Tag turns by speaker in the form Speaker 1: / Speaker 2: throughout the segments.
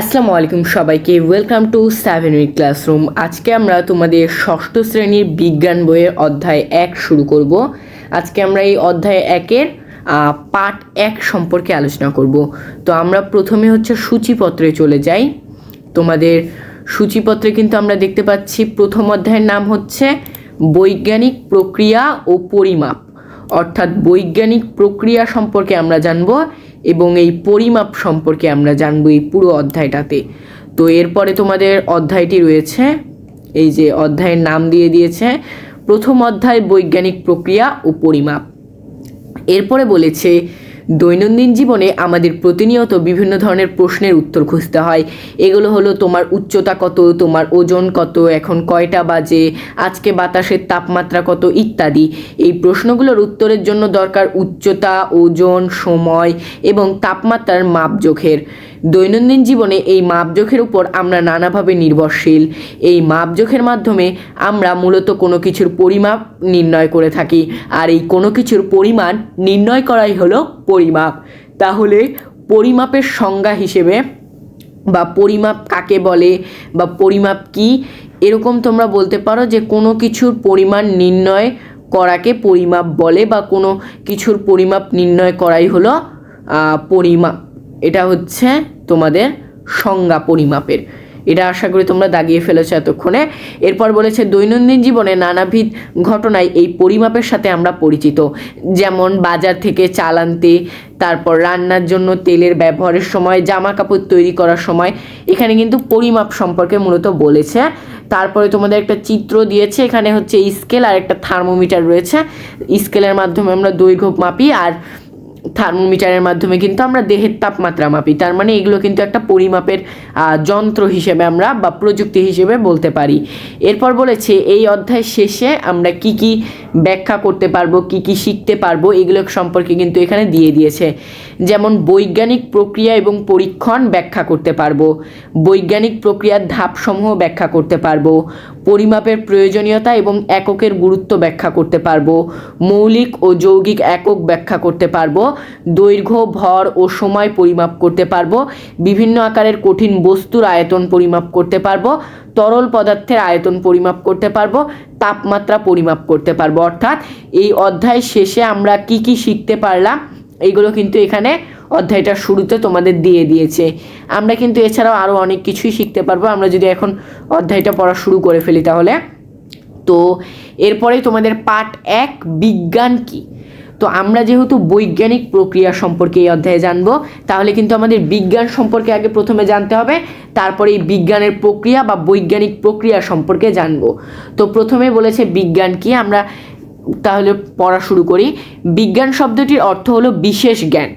Speaker 1: আসসালামু আলাইকুম সবাইকে welcome to seven week classroom আজকে আমরা তোমাদের ষষ্ঠ শ্রেণির বিজ্ঞান বইয়ের অধ্যায় এক শুরু করব। আজকে আমরা এই অধ্যায় একের পাঠ এক সম্পর্কে আলোচনা করব। তো আমরা প্রথমে হচ্ছে সূচিপত্রে চলে যাই। তোমাদের সূচিপত্রে কিন্তু আমরা দেখতে পাচ্ছি, প্রথম অধ্যায়ের নাম হচ্ছে বৈজ্ঞানিক প্রক্রিয়া ও পরিমাপ। অর্থাৎ বৈজ্ঞানিক প্রক্রিয়া সম্পর্কে আমরা জানব। এবং এই পরিমাপ সম্পর্কে আমরা জানব এই পুরো অধ্যায়টাতে। তো এরপরে তোমাদের অধ্যায়টি রয়েছে, এই যে অধ্যায়ের নাম দিয়ে দিয়েছে, প্রথম অধ্যায় বৈজ্ঞানিক প্রক্রিয়া ও পরিমাপ। এরপরে বলেছে দৈনন্দিন জীবনে আমাদের প্রতিনিয়ত বিভিন্ন ধরনের প্রশ্নের উত্তর খুঁজতে হয়। এগুলো হলো, তোমার উচ্চতা কত? তোমার ওজন কত? এখন কয়টা বাজে? আজকে বাতাসের তাপমাত্রা কত? ইত্যাদি। এই প্রশ্নগুলোর উত্তরের জন্য দরকার উচ্চতা, ওজন, সময় এবং তাপমাত্রার মাপজোখের। দৈনন্দিন জীবনে এই মাপজোখের উপর আমরা নানাভাবে নির্ভরশীল। এই মাপজোখের মাধ্যমে আমরা মূলত কোনো কিছুর পরিমাপ নির্ণয় করে থাকি আর এই কোনো কিছুর পরিমাণ নির্ণয় করাই হলো পরিমাপ। তাহলে পরিমাপের সংজ্ঞা হিসেবে বা পরিমাপ কাকে বলে বা পরিমাপ কি, এরকম তোমরা বলতে পারো যে কোনো কিছুর পরিমাণ নির্ণয় করাকে পরিমাপ বলে বা কোনো কিছুর পরিমাপ নির্ণয় করাই হলো পরিমাপ। এটা হচ্ছে তোমাদের সংজ্ঞা পরিমাপের। এটা আশা করি তোমরা দাগিয়ে ফেলেছো এতক্ষণে। এরপর বলেছে, দৈনন্দিন জীবনে নানাবিধ ঘটনায় এই পরিমাপের সাথে আমরা পরিচিত। যেমন বাজার থেকে চাল আনতে, তারপর রান্নার জন্য তেলের ব্যবহারের সময় জামা কাপড় তৈরি করার সময়। এখানে কিন্তু পরিমাপ সম্পর্কে মূলত বলেছে। তারপরে তোমাদের একটা চিত্র দিয়েছে, এখানে হচ্ছে স্কেল আর একটা থার্মোমিটার রয়েছে। স্কেলের মাধ্যমে আমরা দৈর্ঘ্য মাপি আর থার্মোমিটারের মাধ্যমে কিন্তু আমরা দেহের তাপমাত্রা মাপি। তার মানে এগুলো কিন্তু একটা পরিমাপের যন্ত্র হিসেবে আমরা বা প্রযুক্তি হিসেবে বলতে পারি। এরপর বলেছে, এই অধ্যায় শেষে আমরা কি কি ব্যাখ্যা করতে পারব, কি কি শিখতে পারব, এগুলো সম্পর্কে কিন্তু এখানে দিয়ে দিয়েছে। যেমন, বৈজ্ঞানিক প্রক্রিয়া এবং পরীক্ষণ ব্যাখ্যা করতে পারব। বৈজ্ঞানিক প্রক্রিয়ার ধাপসমূহ ব্যাখ্যা করতে পারব। পরিমাপের প্রয়োজনীয়তা এবং এককের গুরুত্ব ব্যাখ্যা করতে পারব। মৌলিক ও যৌগিক একক ব্যাখ্যা করতে পারব। দৈর্ঘ্য, ভর ও সময় পরিমাপ করতে পারব। বিভিন্ন আকারের কঠিন বস্তুর আয়তন পরিমাপ করতে পারব। তরল পদার্থের আয়তন পরিমাপ করতে পারব। তাপমাত্রা পরিমাপ করতে পারব। অর্থাৎ এই অধ্যায় শেষে আমরা কি কি শিখতে পারলাম, এইগুলো কিন্তু এখানে অধ্যায়টার শুরুতে তোমাদের দিয়ে দিয়েছে। আমরা কিন্তু এছাড়াও আরও অনেক কিছুই শিখতে পারব। আমরা যদি এখন অধ্যায়টা পড়া শুরু করে ফেলি তাহলে। তো এরপরে তোমাদের পাঠ এক, বিজ্ঞান কি? তো আমরা যেহেতু বৈজ্ঞানিক প্রক্রিয়া সম্পর্কে এই অধ্যায়ে জানব, তাহলে কিন্তু আমাদের বিজ্ঞান সম্পর্কে আগে প্রথমে জানতে হবে, তারপরে এই বিজ্ঞানের প্রক্রিয়া বা বৈজ্ঞানিক প্রক্রিয়া সম্পর্কে জানব। তো প্রথমে বলেছে বিজ্ঞান কি, আমরা তাহলে পড়া শুরু করি। বিজ্ঞান শব্দটির অর্থ হলো বিশেষ জ্ঞান।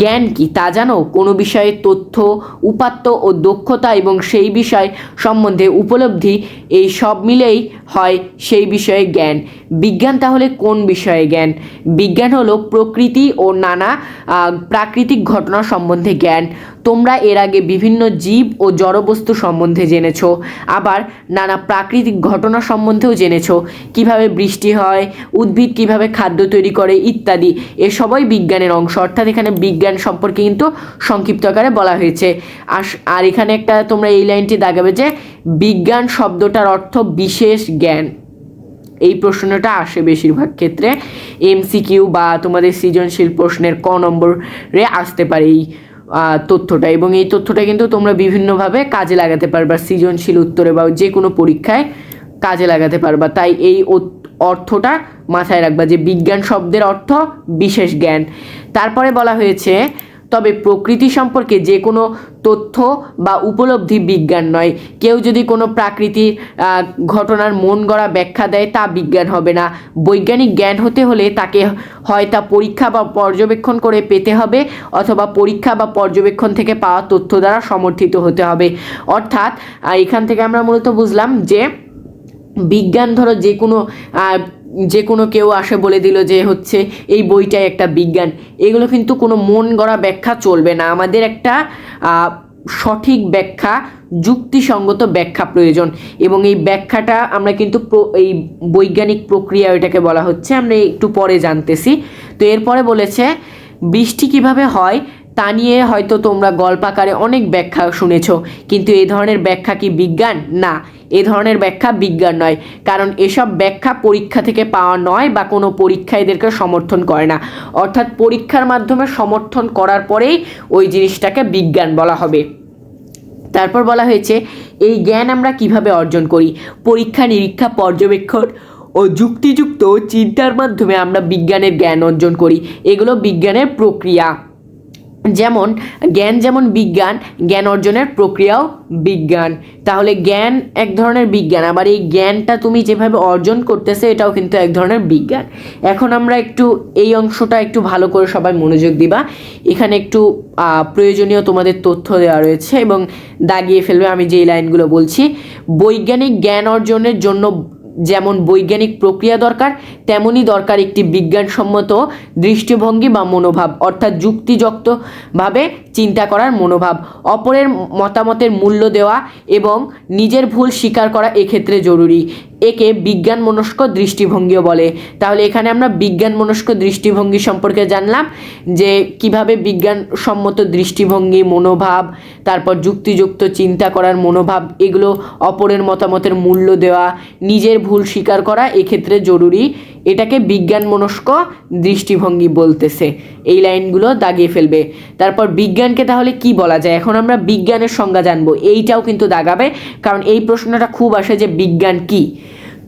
Speaker 1: জ্ঞান কি, তা জানো? কোনো বিষয়ে তথ্য, উপাত্ত ও দক্ষতা এবং সেই বিষয় সম্বন্ধে উপলব্ধি, এই সব মিলেই হয় সেই বিষয়ে জ্ঞান। বিজ্ঞান তাহলে কোন বিষয়ে জ্ঞান? বিজ্ঞান হলো প্রকৃতি ও নানা প্রাকৃতিক ঘটনা সম্বন্ধে জ্ঞান। তোমরা এর আগে বিভিন্ন জীব ও জড়বস্তু সম্বন্ধে জেনেছো, আবার নানা প্রাকৃতিক ঘটনা সম্বন্ধেও জেনেছো। কীভাবে বৃষ্টি হয়, উদ্ভিদ কীভাবে খাদ্য তৈরি করে, ইত্যাদি। এসবই বিজ্ঞানের অংশ। অর্থাৎ এখানে বিজ্ঞান সম্পর্কে কিন্তু সংক্ষিপ্ত আকারে বলা হয়েছে। আর এখানে একটা তোমরা এই লাইনটি দাগাবে যে, বিজ্ঞান শব্দটার অর্থ বিশেষ জ্ঞান। এই প্রশ্নটা আসে বেশিরভাগ ক্ষেত্রে। এমসিকিউ বা তোমাদের সৃজনশীল প্রশ্নের ক নম্বরে আসতে পারে এই তথ্যটা। এবং এই তথ্যটা কিন্তু তোমরা বিভিন্নভাবে কাজে লাগাতে পারবা, সৃজনশীল উত্তরে বা যে কোনো পরীক্ষায় কাজে লাগাতে পারবা। তাই এই অর্থটা মাথায় রাখবা যে বিজ্ঞান শব্দের অর্থ বিশেষ জ্ঞান। তারপরে বলা হয়েছে তবে প্রকৃতি সম্পর্কে যে কোনো তথ্য বা উপলব্ধি বিজ্ঞান নয়। কেউ যদি কোনো প্রাকৃতিক ঘটনার মন গড়া ব্যাখ্যা দেয়, তা বিজ্ঞান হবে না। বৈজ্ঞানিক জ্ঞান হতে হলে তাকে হয় তা পরীক্ষা বা পর্যবেক্ষণ করে পেতে হবে অথবা পরীক্ষা বা পর্যবেক্ষণ থেকে পাওয়া তথ্য দ্বারা সমর্থিত হতে হবে। অর্থাৎ এখান থেকে আমরা মূলত বুঝলাম যে বিজ্ঞান ধরো যে কোনো যে কোনো কেউ আসে বলে দিল যে হচ্ছে এই বইটাই একটা বিজ্ঞান। এগুলো কিন্তু কোনো মন গড়া ব্যাখ্যা চলবে না। আমাদের একটা সঠিক ব্যাখ্যা, যুক্তিসঙ্গত ব্যাখ্যা প্রয়োজন এবং এই ব্যাখ্যাটা আমরা কিন্তু এই বৈজ্ঞানিক প্রক্রিয়া এটাকে বলা হচ্ছে। আমরা একটু পরে জানতেছি। তো এরপরে বলেছে, বৃষ্টি কীভাবে হয় তা নিয়ে হয়তো তোমরা গল্পাকারে অনেক ব্যাখ্যা শুনেছ, কিন্তু এই ধরনের ব্যাখ্যা কি বিজ্ঞান? না। এ ধরনের ব্যাখ্যা বিজ্ঞান নয়, কারণ এসব ব্যাখ্যা পরীক্ষা থেকে পাওয়া নয় বা কোনো পরীক্ষা এদেরকে সমর্থন করে না। অর্থাৎ পরীক্ষার মাধ্যমে সমর্থন করার পরেই ওই জিনিসটাকে বিজ্ঞান বলা হবে। তারপর বলা হয়েছে, এই জ্ঞান আমরা কীভাবে অর্জন করি? পরীক্ষা, নিরীক্ষা, পর্যবেক্ষণ ও যুক্তিযুক্ত চিন্তার মাধ্যমে আমরা বিজ্ঞানের জ্ঞান অর্জন করি। এগুলো বিজ্ঞানের প্রক্রিয়া। যেমন জ্ঞান যেমন বিজ্ঞান, জ্ঞান অর্জনের প্রক্রিয়াও বিজ্ঞান। তাহলে জ্ঞান এক ধরনের বিজ্ঞান, আবার এই জ্ঞানটা তুমি যেভাবে অর্জন করতেছে এটাও কিন্তু এক ধরনের বিজ্ঞান। এখন আমরা একটু এই অংশটা একটু ভালো করে সবাই মনোযোগ দিবা। এখানে একটু প্রয়োজনীয় তোমাদের তথ্য দেওয়া রয়েছে এবং দাগিয়ে ফেলবে, আমি যেই লাইনগুলো বলছি। বৈজ্ঞানিক জ্ঞান অর্জনের জন্য যেমন বৈজ্ঞানিক প্রক্রিয়া দরকার তেমনই দরকার একটি বিজ্ঞানসম্মত দৃষ্টিভঙ্গি বা মনোভাব, অর্থাৎ যুক্তিযুক্তভাবে চিন্তা করার মনোভাব, অপরের মতামতের মূল্য দেওয়া এবং নিজের ভুল স্বীকার করা এক্ষেত্রে জরুরি। একে বিজ্ঞান মনস্ক দৃষ্টিভঙ্গিও বলে। তাহলে এখানে আমরা বিজ্ঞান মনস্ক দৃষ্টিভঙ্গি সম্পর্কে জানলাম যে কীভাবে বিজ্ঞানসম্মত দৃষ্টিভঙ্গি, মনোভাব, তারপর যুক্তিযুক্ত চিন্তা করার মনোভাব, এগুলো অপরের মতামতের মূল্য দেওয়া, নিজের ভুল স্বীকার করা এক্ষেত্রে জরুরি। এটাকে বিজ্ঞান মনস্ক দৃষ্টিভঙ্গি বলতেছে। এই লাইনগুলো দাগিয়ে ফেলবে। তারপর বিজ্ঞানকে তাহলে কি বলা যায়? এখন আমরা বিজ্ঞানের সংজ্ঞা জানব। এইটাও কিন্তু দাগাবে, কারণ এই প্রশ্নটা খুব আসে যে বিজ্ঞান কি?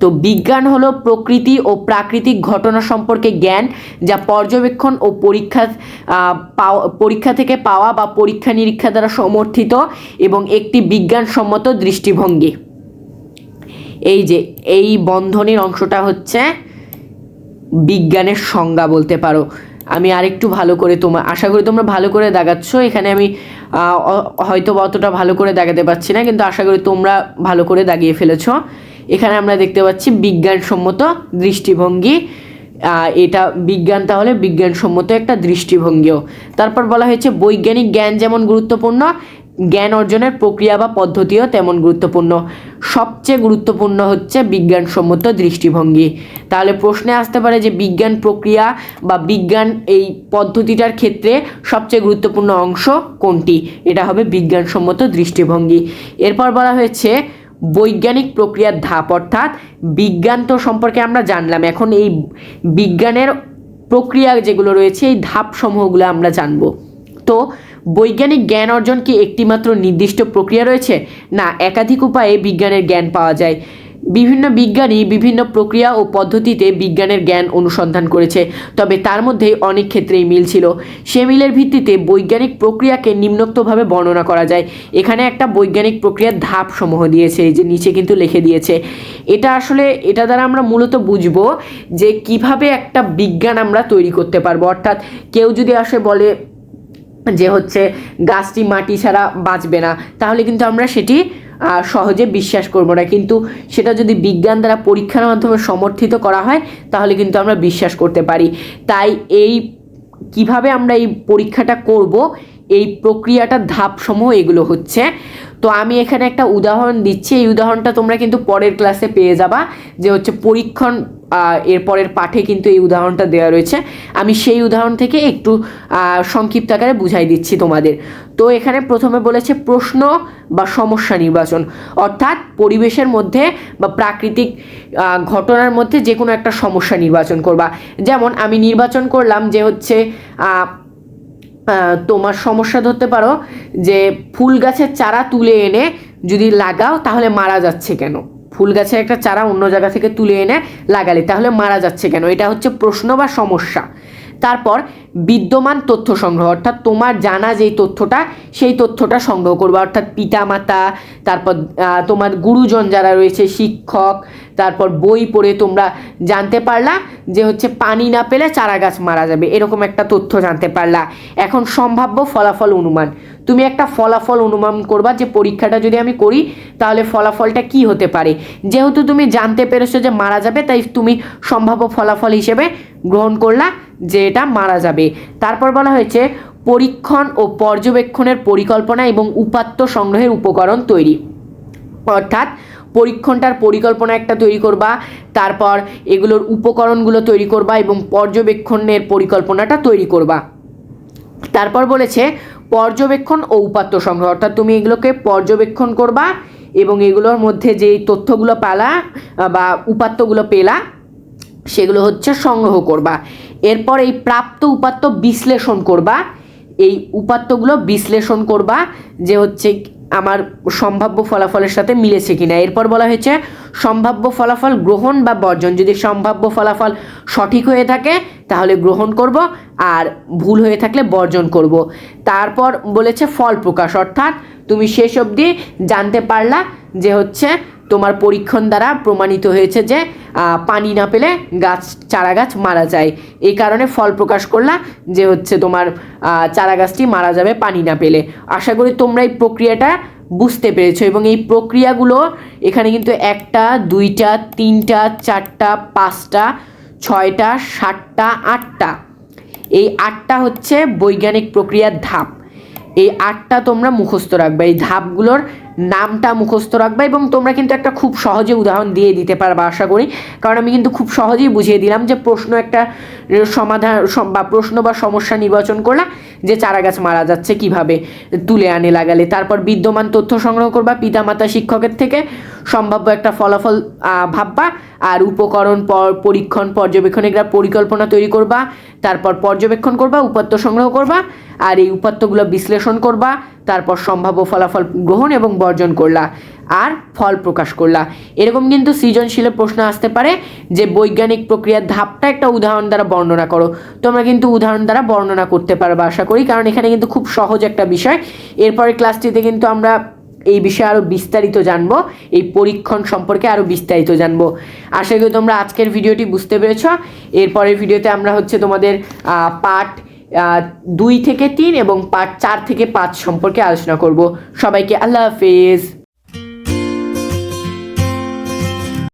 Speaker 1: তো বিজ্ঞান হলো প্রকৃতি ও প্রাকৃতিক ঘটনা সম্পর্কে জ্ঞান, যা পর্যবেক্ষণ ও পরীক্ষা পরীক্ষা থেকে পাওয়া বা পরীক্ষা নিরীক্ষা দ্বারা সমর্থিত এবং একটি বিজ্ঞানসম্মত দৃষ্টিভঙ্গি। এই যে, এই বন্ধনের অংশটা হচ্ছে বিজ্ঞানের সংজ্ঞা বলতে পারো। আমি আরেকটু ভালো করে তোমার আশা করি তোমরা ভালো করে দাগাচ্ছ এখানে আমি হয়তো অতটা ভালো করে দাগাতে পারছি না, কিন্তু আশা করি তোমরা ভালো করে দাগিয়ে ফেলেছ। এখানে আমরা দেখতে পাচ্ছি বিজ্ঞানসম্মত দৃষ্টিভঙ্গি। এটা বিজ্ঞান তাহলে বিজ্ঞানসম্মত একটা দৃষ্টিভঙ্গিও। তারপর বলা হয়েছে বৈজ্ঞানিক জ্ঞান যেমন গুরুত্বপূর্ণ জ্ঞান অর্জনের প্রক্রিয়া বা পদ্ধতিও তেমন গুরুত্বপূর্ণ। সবচেয়ে গুরুত্বপূর্ণ হচ্ছে বিজ্ঞানসম্মত দৃষ্টিভঙ্গি। তাহলে প্রশ্নে আসতে পারে যে বিজ্ঞান প্রক্রিয়া বা বিজ্ঞান এই পদ্ধতিটার ক্ষেত্রে সবচেয়ে গুরুত্বপূর্ণ অংশ কোনটি? এটা হবে বিজ্ঞানসম্মত দৃষ্টিভঙ্গি। এরপর বলা হয়েছে বৈজ্ঞানিক প্রক্রিয়ার ধাপ, অর্থাৎ বিজ্ঞান তো সম্পর্কে আমরা জানলাম। এখন এই বিজ্ঞানের প্রক্রিয়া যেগুলো রয়েছে, এই ধাপসমূহগুলো আমরা জানব। তো বৈজ্ঞানিক জ্ঞান অর্জন কি একটিমাত্র নির্দিষ্ট প্রক্রিয়া রয়েছে? না, একাধিক উপায়ে বিজ্ঞানের জ্ঞান পাওয়া যায়। বিভিন্ন বিজ্ঞানী বিভিন্ন প্রক্রিয়া ও পদ্ধতিতে বিজ্ঞানের জ্ঞান অনুসন্ধান করেছে, তবে তার মধ্যে অনেক ক্ষেত্রেই মিল ছিল। সে মিলের ভিত্তিতে বৈজ্ঞানিক প্রক্রিয়াকে নিম্নোক্তভাবে বর্ণনা করা যায়। এখানে একটা বৈজ্ঞানিক প্রক্রিয়ার ধাপ সমূহ দিয়েছে যে নিচে কিন্তু লিখে দিয়েছে। এটা আসলে, এটা দ্বারা আমরা মূলত বুঝব যে কীভাবে একটা বিজ্ঞান আমরা তৈরি করতে পারব। অর্থাৎ কেউ যদি আসে বলে যে হচ্ছে গাছটি মাটি ছাড়া বাঁচবে না, তাহলে কিন্তু আমরা সেটি সহজে বিশ্বাস করব না। কিন্তু সেটা যদি বিজ্ঞান দ্বারা পরীক্ষার মাধ্যমে সমর্থিত করা হয়, তাহলে কিন্তু আমরা বিশ্বাস করতে পারি। তাই এই, কীভাবে আমরা এই পরীক্ষাটা করব, এই প্রক্রিয়াটার ধাপসমূহ এগুলো হচ্ছে। তো আমি এখানে একটা উদাহরণ দিচ্ছি। এই উদাহরণটা তোমরা কিন্তু পরের ক্লাসে পেয়ে যাবা, যে হচ্ছে পরীক্ষণ আহ, এর পরের পাঠে কিন্তু এই উদাহরণটা দেওয়া রয়েছে। আমি সেই উদাহরণ থেকে একটু সংক্ষিপ্ত আকারে বুঝাই দিচ্ছি তোমাদের। তো এখানে প্রথমে বলেছে প্রশ্ন বা সমস্যা নির্বাচন। অর্থাৎ পরিবেশের মধ্যে বা প্রাকৃতিক ঘটনার মধ্যে যে কোনো একটা সমস্যা নির্বাচন করবা। যেমন আমি নির্বাচন করলাম যে হচ্ছে তোমার সমস্যা ধরতে পারো যে ফুল গাছের চারা তুলে এনে যদি লাগাও তাহলে মারা যাচ্ছে কেন? ফুল গাছের একটা চারা অন্য জায়গা থেকে তুলে এনে লাগালে, তাহলে মারা যাচ্ছে কেন? এটা হচ্ছে প্রশ্ন বা সমস্যা। তারপর বিদ্যমান তথ্য সংগ্রহ, অর্থাৎ তোমার জানা যেই তথ্যটা, সেই তথ্যটা সংগ্রহ করবে। অর্থাৎ পিতামাতা, তারপর তোমার গুরুজন যারা রয়েছে, শিক্ষক, তারপর বই পড়ে তোমরা জানতে পারলা যে হচ্ছে পানি না পেলে চারা গাছ মারা যাবে, এরকম একটা তথ্য জানতে পারলা। এখন সম্ভাব্য ফলাফল অনুমান। তুমি একটা ফলাফল অনুমান করবা যে পরীক্ষাটা যদি আমি করি, তাহলে ফলাফলটা কি হতে পারে? যেহেতু তুমি জানতে পেরেছ যে মারা যাবে, তাই তুমি সম্ভাব্য ফলাফল হিসেবে গ্রহণ করলা যে এটা মারা যাবে। তারপর বলা হয়েছে, পরীক্ষণ ও পর্যবেক্ষণের পরিকল্পনা এবং উপাত্ত সংগ্রহের উপকরণ তৈরি। অর্থাৎ, পরীক্ষণটার পরিকল্পনা একটা তৈরি করবা, তারপর এগুলোর উপকরণগুলো তৈরি করবা এবং পর্যবেক্ষণের পরিকল্পনাটা তৈরি করবা। তারপর বলেছে পর্যবেক্ষণ ও উপাত্ত সংগ্রহ। অর্থাৎ তুমি এগুলোকে পর্যবেক্ষণ করবা এবং এগুলোর মধ্যে যে তথ্যগুলো পালা বা উপাত্তগুলো পেলা, সেগুলো হচ্ছে সংগ্রহ করবা। এরপর এই প্রাপ্ত উপাত্ত বিশ্লেষণ করবা। এই উপাত্তগুলো বিশ্লেষণ করবা যে হচ্ছে আমার সম্ভাব্য ফলাফলের সাথে মিলেছে কিনা। এরপর বলা হয়েছে সম্ভাব্য ফলাফল গ্রহণ বা বর্জন। যদি সম্ভাব্য ফলাফল সঠিক হয়ে থাকে, তাহলে গ্রহণ করব, আর ভুল হয়ে থাকলে বর্জন করব। তারপর বলেছে ফল প্রকাশ, অর্থাৎ তুমি শেষ অবধি জানতে পারলা যে হচ্ছে তোমার পরীক্ষণ দ্বারা প্রমাণিত হয়েছে যে পানি না পেলে গাছ চারা গাছ মারা যায়। এই কারণে ফল প্রকাশ করলা যে হচ্ছে তোমার চারা গাছটি মারা যাবে পানি না পেলে। আশা করি তোমরা এই প্রক্রিয়াটা বুঝতে পেরেছ এবং এই প্রক্রিয়াগুলো এখানে কিন্তু একটা, দুইটা, তিনটা, চারটা, পাঁচটা, ছয়টা, সাতটা, আটটা। এই আটটা হচ্ছে বৈজ্ঞানিক প্রক্রিয়ার ধাপ। এই আটটা তোমরা মুখস্থ রাখবে। এই ধাপগুলোর নামটা মুখস্থ রাখবে এবং তোমরা কিন্তু একটা খুব সহজে উদাহরণ দিয়ে দিতে পারবে, আশা করি। কারণ আমি কিন্তু খুব সহজেই বুঝিয়ে দিলাম যে প্রশ্ন একটা সমাধান, বা প্রশ্ন বা সমস্যা নির্বাচন করলা যে চারা গাছ মারা যাচ্ছে কীভাবে তুলে আনে লাগালে। তারপর বিদ্যমান তথ্য সংগ্রহ করবা পিতামাতা শিক্ষকের থেকে। সম্ভাব্য একটা ফলাফল ভাববা। আর উপকরণ পর- পরীক্ষণ, পর্যবেক্ষণ, এগুলা পরিকল্পনা তৈরি করবা। তারপর পর্যবেক্ষণ করবা, উপাত্ত সংগ্রহ করবা। আর এই উপাত্তগুলো বিশ্লেষণ করবা, তারপর সম্ভাব্য ফলাফল গ্রহণ এবং বর্জন করলা, আর ফল প্রকাশ করলা। এরকম কিন্তু সৃজনশীলের প্রশ্ন আসতে পারে যে বৈজ্ঞানিক প্রক্রিয়ার ধাপটা একটা উদাহরণ দ্বারা বর্ণনা করো। তোমরা কিন্তু উদাহরণ দ্বারা বর্ণনা করতে পারবে, আশা করি, কারণ এখানে কিন্তু খুব সহজ একটা বিষয়। এরপরে ক্লাসটিতে কিন্তু আমরা এই বিষয়ে আরও বিস্তারিত জানব, এই পরীক্ষণ সম্পর্কে আরও বিস্তারিত জানব। আশা করি তোমরা আজকের ভিডিওটি বুঝতে পেরেছ। এরপরের ভিডিওতে আমরা হচ্ছে তোমাদের পাঠ দুই থেকে তিন এবং পার্ট চার থেকে পাঁচ সম্পর্কে আলোচনা করব। সবাইকে আল্লাহ হাফেজ।